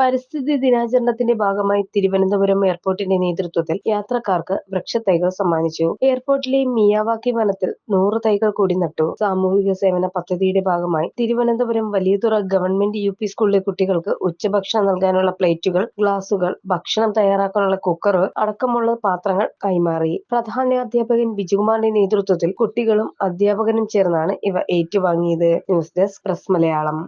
പരിസ്ഥിതി ദിനാചരണത്തിന്റെ ഭാഗമായി തിരുവനന്തപുരം എയർപോർട്ടിന്റെ നേതൃത്വത്തിൽ യാത്രക്കാർക്ക് വൃക്ഷത്തൈകൾ സമ്മാനിച്ചു. എയർപോർട്ടിലെ മിയാവാക്കി വനത്തിൽ നൂറ് തൈകൾ കൂടി നട്ടു. സാമൂഹിക സേവന പദ്ധതിയുടെ ഭാഗമായി Thiruvananthapuram Valiyathura government U P സ്കൂളിലെ കുട്ടികൾക്ക് ഉച്ചഭക്ഷണം നൽകാനുള്ള പ്ലേറ്റുകൾ ഗ്ലാസുകൾ ഭക്ഷണം തയ്യാറാക്കാനുള്ള കുക്കർ അടക്കമുള്ള പാത്രങ്ങൾ കൈമാറി. പ്രധാനാധ്യാപകൻ ബിജുകുമാറിന്റെ നേതൃത്വത്തിൽ കുട്ടികളും അധ്യാപകനും ചേർന്നാണ് ഇവ ഏറ്റുവാങ്ങിയത്. News desk press Malayalam.